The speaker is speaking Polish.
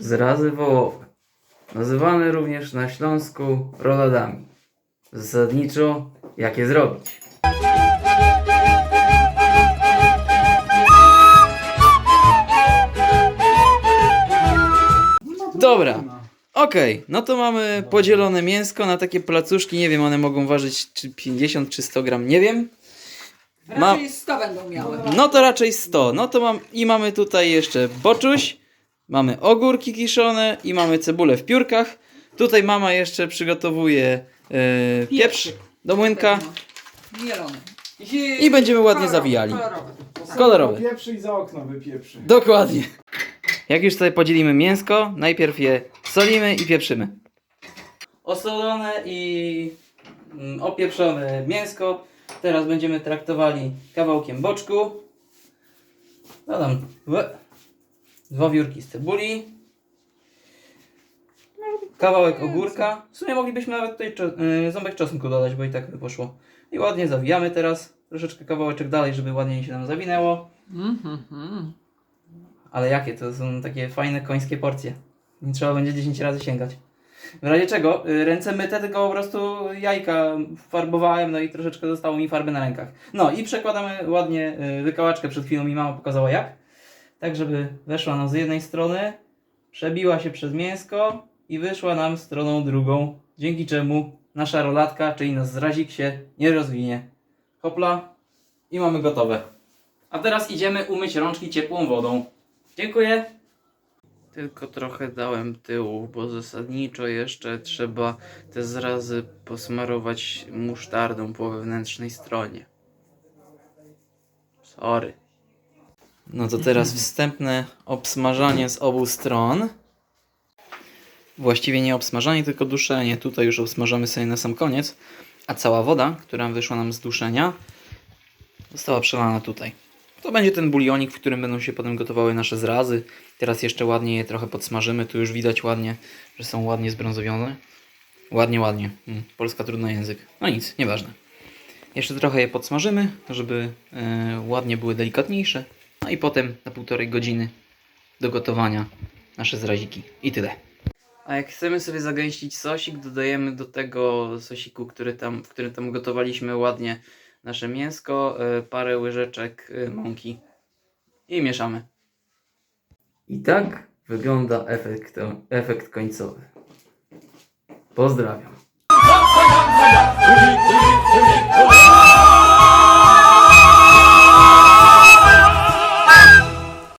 Zrazy wołowe. Nazywane również na Śląsku roladami. Zasadniczo, jak je zrobić? Dobra. Okej, no to mamy podzielone mięsko na takie placuszki. Nie wiem, one mogą ważyć czy 50 czy 100 gram, nie wiem. Ma- Raczej 100 będą miały. No to raczej 100. No to mam i mamy tutaj jeszcze boczuś, mamy ogórki kiszone i mamy cebulę w piórkach. Tutaj mama jeszcze przygotowuje e, pieprz do młynka Mielony. i będziemy ładnie zawijali. Kolorowy. Kolorowy. Pieprzy i za okno wypieprzy. Dokładnie. Jak już tutaj podzielimy mięsko, najpierw je solimy i pieprzymy. Osolone i mm, opieprzone mięsko. Teraz będziemy traktowali kawałkiem boczku. Dodam dwa wiórki z cebuli. Kawałek ogórka. W sumie moglibyśmy nawet tutaj czo- y, ząbek czosnku dodać, bo i tak by poszło. I ładnie zawijamy teraz. Troszeczkę kawałeczek dalej, żeby ładniej się nam zawinęło. Ale jakie? To są takie fajne końskie porcje. Nie trzeba będzie 10 razy sięgać. W razie czego, y, ręce myte, tylko po prostu jajka farbowałem, no i troszeczkę zostało mi farby na rękach. No i przekładamy ładnie y, wykałaczkę, przed chwilą mi mama pokazała jak. Tak, żeby weszła nam z jednej strony, przebiła się przez mięsko i wyszła nam stroną drugą, dzięki czemu nasza rolatka, czyli nasz zrazik się nie rozwinie. Hopla i mamy gotowe. A teraz idziemy umyć rączki ciepłą wodą. Dziękuję. Tylko trochę dałem tyłu, bo zasadniczo jeszcze trzeba te zrazy posmarować musztardą po wewnętrznej stronie. Sorry. No to teraz wstępne obsmażanie z obu stron. Właściwie nie obsmażanie, tylko duszenie. Tutaj już obsmażamy sobie na sam koniec. A cała woda, która wyszła nam z duszenia, została przelana tutaj. To będzie ten bulionik, w którym będą się potem gotowały nasze zrazy. Teraz jeszcze ładnie je trochę podsmażymy. Tu już widać ładnie, że są ładnie zbrązowione. Ładnie, ładnie. Mm, Polska trudny język. No nic, nieważne. Jeszcze trochę je podsmażymy, żeby e, ładnie były delikatniejsze. No i potem na półtorej godziny do gotowania nasze zraziki. I tyle. A jak chcemy sobie zagęścić sosik, dodajemy do tego sosiku, który tam, w którym tam gotowaliśmy ładnie nasze mięsko, e, parę łyżeczek e, mąki i mieszamy. I tak wygląda efekt, efekt końcowy. Pozdrawiam.